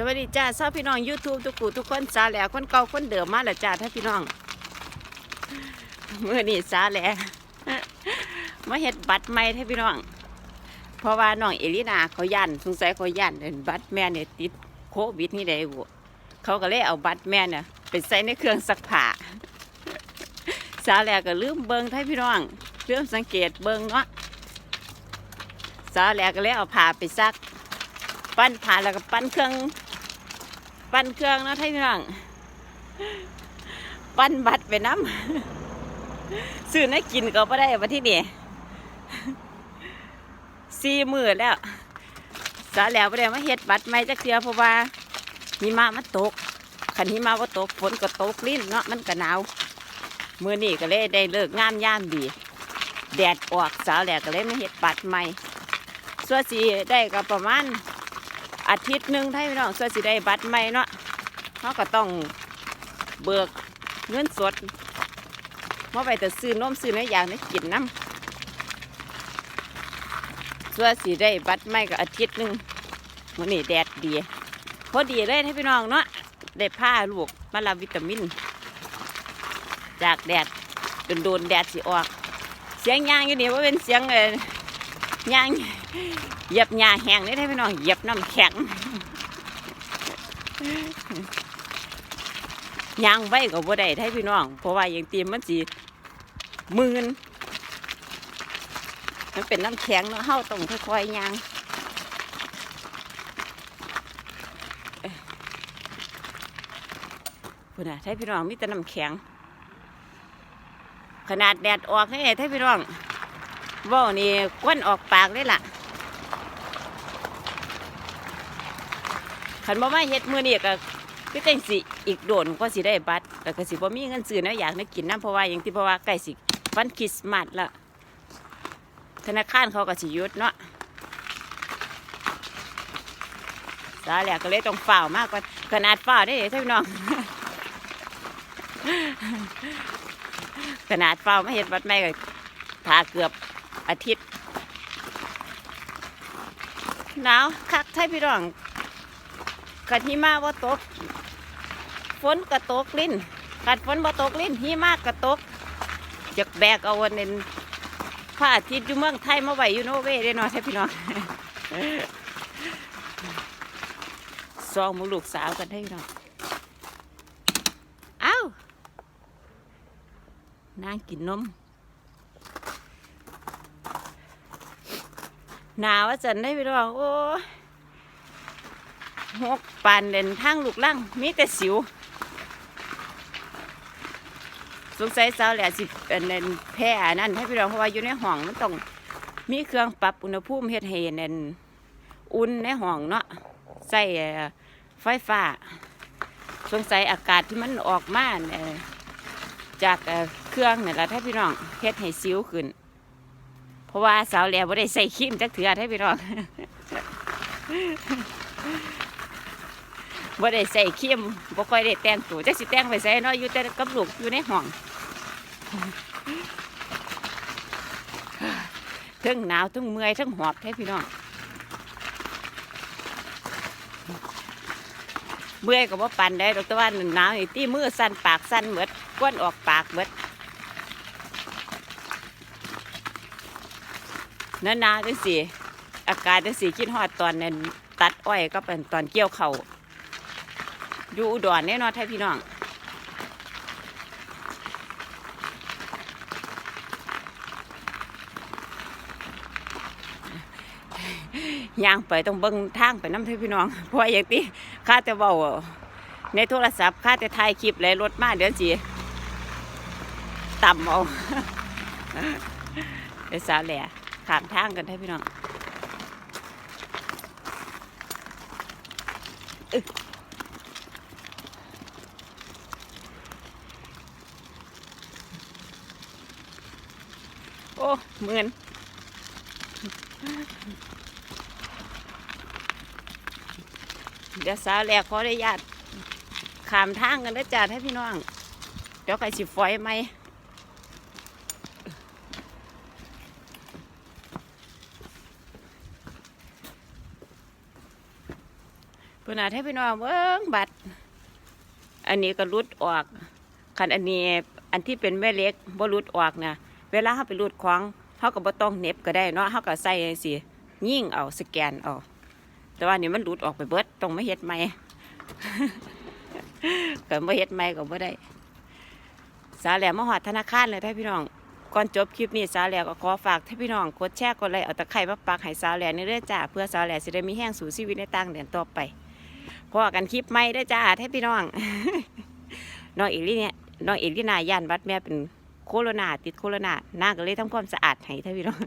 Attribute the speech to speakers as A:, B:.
A: สวัสดีจ้าชอบพี่น้อง YouTube ทุกผู้ทุกคนสาแหล่คนเก่าคนเดิมมาแล้วจ้าถ้าพี่น้องเมื่อนี้สาแหล่มาเฮ็ดบัตรใหม่ให้พี่น้อง เพราะว่าน้องเอลินาเขายันสงสัยเขายันเอิ้นบัตรแม่เนี่ยติดโควิดนี่ได้บุเขาก็เลยเอาบัตรแม่เนี่ยไปใส่ในเครื่องซักผ้าสาแหล่ก็ลืมเบิ้งให้พี่น้องลืมสังเกตเบิ้งเนาะสาแหล่ก็เลยเอาผ้าไปซักปั้นผ่านแล้วก็ปั้นเครื่อง ปั้นเครื่องเนาะท่านพี่น้องปั้นบัตรไปน้ำซื้อให้กินก็ไม่ได้มาที่นี่สี่มือแล้ว สาแล้วไม่ได้มาเฮ็ดบัตรไม่จักเทือเพราะว่าหิมะมันตกขันหิมะว่าตกฝนก็ตกลิ้นเนาะมันก็หนาวมือนี่ก็เลยได้เลิกงามย่ามดี แดดออกสาวแหล้วก็เลยมาเฮ็ดบัตรใหม่ส่วนสีได้ก็ประมาณ อาทิตย์หนึ่งถ้พี่น้องส่วนสิได้บัตรใหม่เนาะเขาก็ต้องเบิกเงินสดมาไปแต่ซื้อนมซื้อเนื้อย่างนี่กินน้ำส่วนสิได้บัตรใหม่ก็อาทิตย์หนึ่งวันนี้แดดดีพอดีเลยให้พี่น้องเนาะได้ผ้าลูกมารับวิตามิน จากแดดโดนๆแดดสิออก เสียงยางอยู่นี่ว่าเป็นเสียงเออ ยางเหยียบหญ้าแห้งนี่ได้พี่น้องเหยียบน้ำแข็งยางไว้ก็บ่ได้ได้พี่น้อง เพราะว่าอย่างตีมันสิมืนมันเป็นน้ำแข็งเนาะเฮาต้องค่อยๆยางเอ้ยพุ่นน่ะให้พี่น้องมีแต่น้ำแข็ง ขนาดแดดออกให้ให้พี่น้อง ว่านี่ควันออกปากเลยล่ะขันบ่มาเฮ็ดมือนี้ก็คือจังสิอีกโดนก็สิได้บัตรแล้วก็สิบ่มีเงินซื้อแนวอยากได้กินน้ำเพราะว่าอย่างที่เพราะว่าใกล้สิวันคริสต์มาสละธนาคารเขาก็สิยุดเนาะสาแหลกก็เลยต้องฝ่ามากกว่าขนาดฝ่าได้เด้อท่านพี่น้องขนาดฝ่าวมาเฮ็ดบัตรใหม่ก็ทาเกือบ อาทิตย์หนาวคักท่พี่น้องกัดหิมะว่าตก ฝนก็ตกลิ้นกัดฝนบ่ตกลิ้นหิมะก็ตกจากแบกเอาวันนี้พระอาทิตย์อยู่เมืองไทยมาไหวอยู่โนเวย์ได้เนาะใช่พี่น้องซองมือลูกสาวกันได้พี่น้องเอ้านางกินนม หนาวจันได้พี่น้องโอ้หกปานเด่นทางลูกล่างมีแต่สิว สงสัยสาวแหละสิเป็นเด่นแพ้อันนั่นให้พี่น้องเพราะว่าอยู่ในห้องมันต้องมีเครื่องปรับอุณหภูมิเฮ็ดให้เด่นอุ่นในห้องเนาะใส่ไฟฟ้า สงสัยอากาศที่มันออกมาเนี่ยจากเครื่องเนี่ยละให้พี่น้องเฮ็ดให้สิวขึ้น เพราะว่าสาวแหล่บ่ได้ใส่ครีมจักเถื่อให้พี่น้องบ่ได้ใส่เข็มบ่ค่อยได้แต่งตัวจักสิแต่งไปใส่เนาะอยู่แต่กับลูกอยู่ในห้องทั้งหนาวทั้งเมื่อยทั้งหอบแท้พี่น้องเมื่อยก็บ่ปานได้ดอกแต่ว่าหนาวนี่ตีมือสั่นปากสั่นเหมือดก้นออกปากเหมือด นาวๆจังสิอากาศจังสิคิดฮอดตอนนั้นตัดอ้อยก็เป็นตอนเกี่ยวเขาอยู่อุดรแน่นอนไทยพี่น้องย่างไปต้องเบิ้งทางไปน้ำไทยพี่น้องเพราะอย่างที่ข้าแต่เบาในโทรศัพท์ข้าแต่ถ่ายคลิปเลยรถมาเดี๋ยวสิต่ำเอาเดี๋ยวสาวแหล่ ขามทางกันไทยพี่น้องโอ้เหมือนเดี๋ยวสาวแหลกขอได้ญาตขามทางกันนะจ๊ะให้พี่น้อง เดี๋ยวใครสิฝอยไหม พุ่นน่ะให้พี่น้องเบิ่งบัตร อันนี้ก็รุดออกคันอันนี้อันที่เป็นแม่เล็กบ่รุดออกนะเวลาเฮาไปรูดของเฮาก็บ่ต้องเน็บก็ได้เนาะเฮาก็ใส่จังซี่ยิงเอาสแกนเอาแต่ว่านี่มันรุดออกไปเบิดต้องไมาเฮ็ดใหม่ก็บ่เฮ็ดใหม่ก็บ่ได้ สาแหลมมหอดธนาคารเลยท่านพี่น้องก่อนจบคลิปนี้สาแหลก็ขอฝากท่านพี่น้องกดแชร์กดไลค์เอาตะไคร้มาปักให้สาแหลนี่เด้อจ้าเพื่อสาแหลสิได้มีแห้งสู่ชีวิตในต่างแดนต่อไป พอกันคลิปไม่ได้จ้าท่านพี่น้องน้องเอลี่เนี่ยน้องเอลี่นาย่านวัดแม่เป็นโคโรนาติดโคโรนานาก็เลยทำความสะอาดให้ท่านพี่น้อง